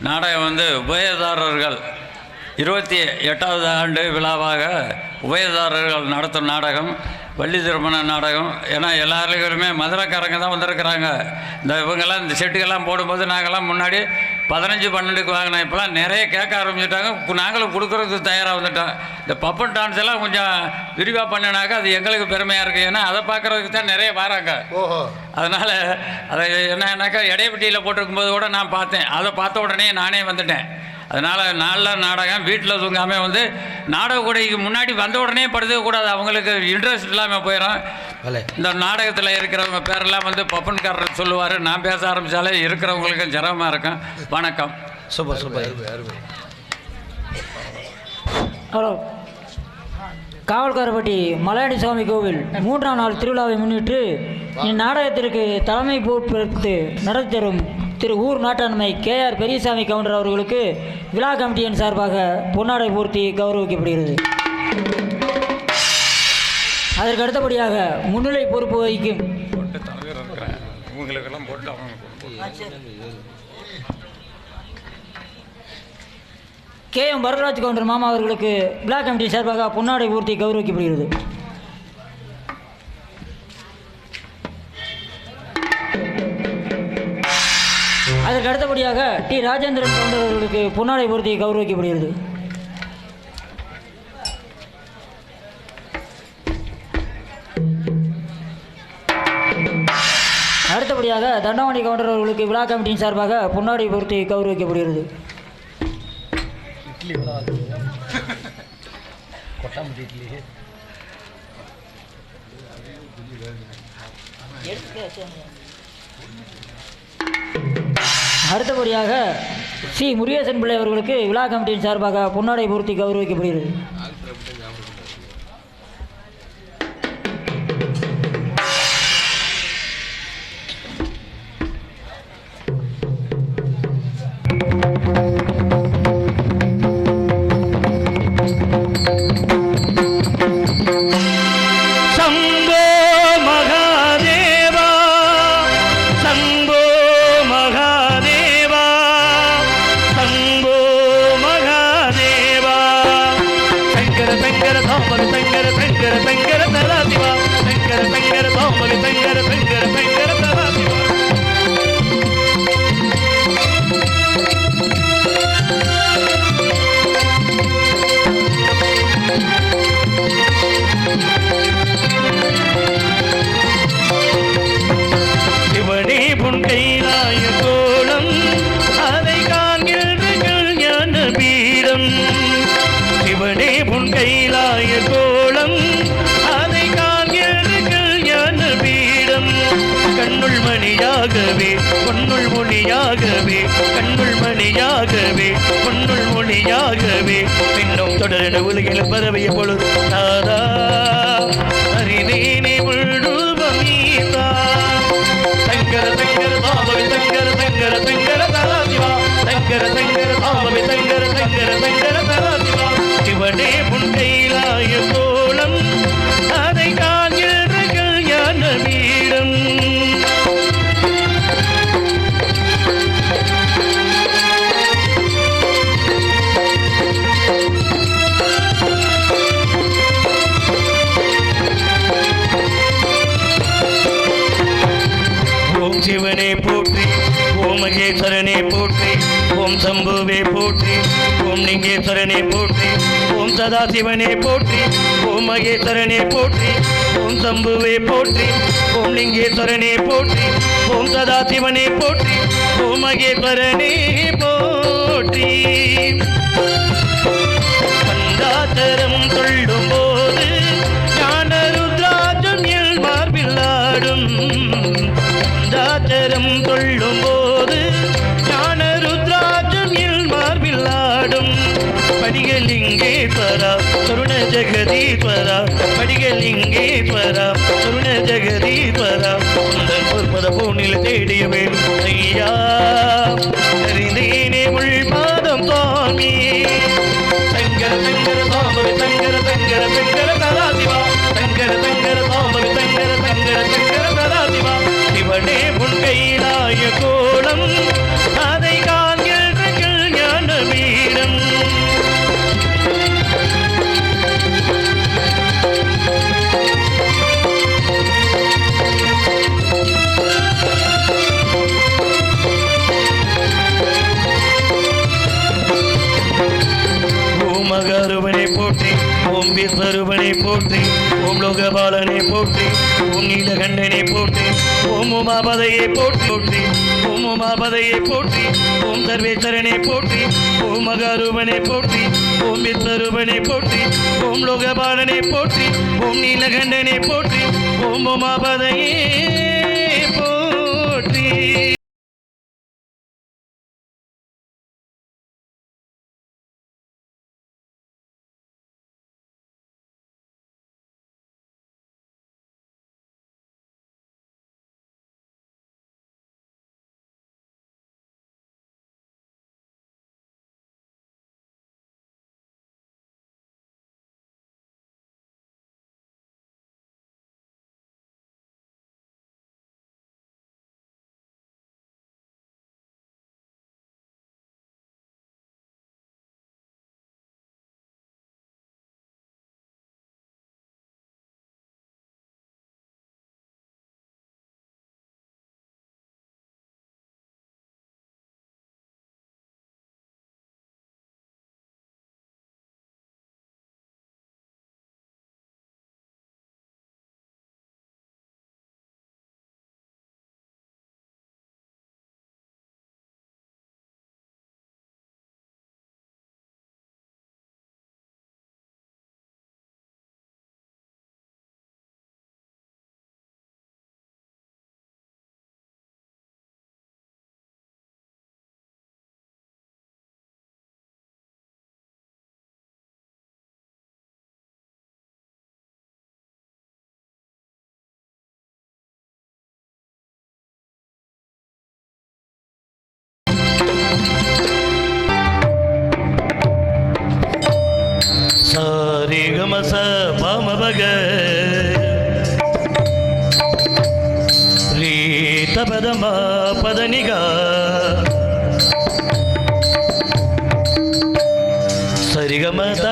நாடகம் வந்து உபயதாரர்கள். இருபத்தி எட்டாவது ஆண்டு விழாவாக உபயதாரர்கள் நடத்தும் நாடகம். வள்ளி திருமண நாடகம். ஏன்னா எல்லாருக்குமே மதுரைக்காரங்க தான் வந்திருக்கிறாங்க. இந்த இவங்கெல்லாம் இந்த செட்டுக்கெல்லாம் போடும்போது நாங்கள்லாம் முன்னாடி பதினஞ்சு பன்னெண்டுக்கு வாங்கினோம். இப்போலாம் நிறைய கேட்க ஆரம்பிச்சிட்டாங்க. நாங்களும் கொடுக்குறதுக்கு தயாராக வந்துட்டோம். இந்த பப்பன் டான்ஸ் எல்லாம் கொஞ்சம் விரிவாக பண்ணினாக்கா அது எங்களுக்கு பெருமையாக இருக்குது ஏன்னா அதை பார்க்குறதுக்கு தான் நிறைய வராங்க. ஓஹோ. அதனால் அதை என்னன்னாக்கா இடையப்பட்டியில் போட்டிருக்கும்போது கூட நான் பார்த்தேன். அதை பார்த்த உடனே நானே வந்துட்டேன். அதனால் நல்ல நாடகம் வீட்டில் தூங்காமல் வந்து நாடக கூடைக்கு முன்னாடி வந்த உடனே படுத்துக்க கூடாது. அவங்களுக்கு இன்ட்ரெஸ்ட் இல்லாமல் போயிடும் இந்த நாடகத்தில் இருக்கிறவங்க பேரெல்லாம் வந்து பப்பன்காரர் சொல்லுவார். நான் பேச ஆரம்பித்தாலே இருக்கிறவங்களுக்கும் சிரமமாக இருக்கும். வணக்கம். Super super. Hello. Kavalkarapatti Malaiyadi சுவாமி கோவில் மூன்றாம் நாள் திருவிழாவை முன்னிட்டு இந்நாடகத்திற்கு தலைமை பொறுப்பெடுத்து நடத்தி தரும் திரு ஊர் நாட்டாண்மை கே ஆர் பெரியசாமி கவுண்டர் அவர்களுக்கு விழா கமிட்டியின் சார்பாக பொன்னாடை பூர்த்தி கௌரவிக்கப்படுகிறது. அதற்கு அடுத்தபடியாக முன்னிலை பொறுப்பு வகிக்கும். கே எம் வரதராஜ் கவுண்டர் மாமா அவர்களுக்கு விழா கமிட்டி சார்பாக பொன்னாடை பூர்த்தி கௌரவிக்கப்படுகிறது. அதற்கு அடுத்தபடியாக டி. ராஜேந்திரன் கவுண்டர் அவர்களுக்கு பொன்னாடை பூர்த்தி கௌரவிக்கப்படுகிறது. அடுத்தபடியாக தண்டவாணி கவுண்டர் அவர்களுக்கு விழா கமிட்டியின் சார்பாக பொன்னாடை பூர்த்தி கௌரவிக்கப்படுகிறது. இட்லி அடுத்தபடியாக சி முருகேசன் பிள்ளை அவர்களுக்கு விழா கமிட்டியின் சார்பாக பொன்னாடை பூர்த்தி கௌரவிக்கப்படுகிறது. மணியாகவே பொன்னுள் மொழியாகவே கண்ணுள் மணியாகவே பொன்னுள் மொழியாகவே. பின்னும் தொடரிட உலகில் பரவிய பொழுது தாதா அறிவேனே முழுவம் தங்கர தங்கர சங்கர தங்கர தங்கர தங்கர சங்கர தங்கர சங்கர சங்கர தாமவி சங்கர சங்கர போற்றி ஓம் லிங்கேஸ்வரனை போற்றி ஓம் சதாசிவனை போற்றி ஓம் மகேஸ்வரனை போற்றி ஓம் சம்புவே போற்றி ஓம் லிங்கேஸ்வரனை போற்றி ஓம் சதாசிவனை போற்றி ஓம் மகேஸ்வரனே போற்றி. பந்தாச்சரம் சொல்லும் ஜெகதீஸ்வரா படிகலிங்கேஸ்வரா கருண ஜெகதீஸ்வரா உந்தன் பொற்பத பூனில் தேடிய வேண்டும் ஐயா. அறிந்தேனே உள் பாதம் சுவாமி. தங்கர தங்கர தாமரை தங்கர தங்கர தங்கர கலாதிவா தங்கர தங்கர தாமரை தங்கர தங்கர தங்கர கலாதிவா இவனே உன் கையிலாய கோலம் விஸ்வரூபனை போற்றி ஓம் லோகபாலனை போற்றி ஓம் நீலகண்டனை போற்றி ஓம் உமாபதையை போற்றி போற்றி ஓம் உமாபதையை போற்றி ஓம் சர்வேஸ்வரனை போற்றி ஓம் மகாரூபனை போற்றி ஓம் விஸ்வரூபனை போற்றி ஓம் லோகபாலனை போற்றி ஓம் நீலகண்டனை போற்றி ஓம் உமாபதையே రేగమస పమవగ రీత పదమా పదనిగా సరిగమత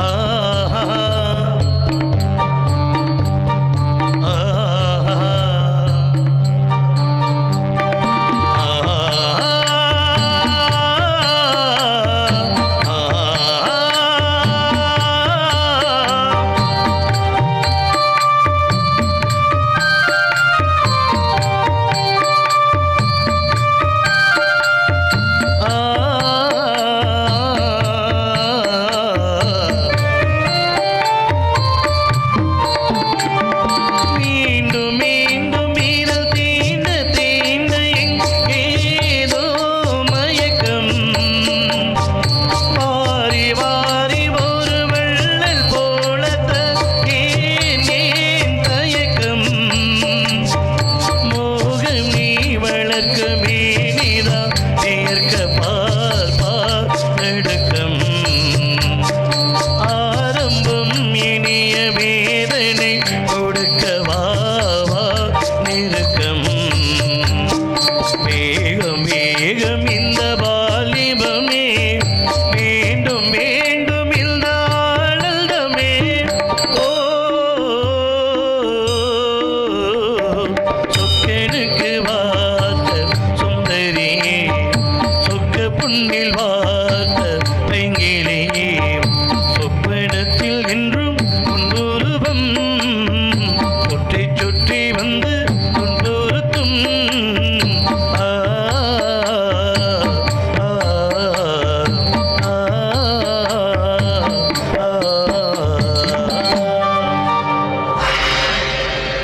Oh. aire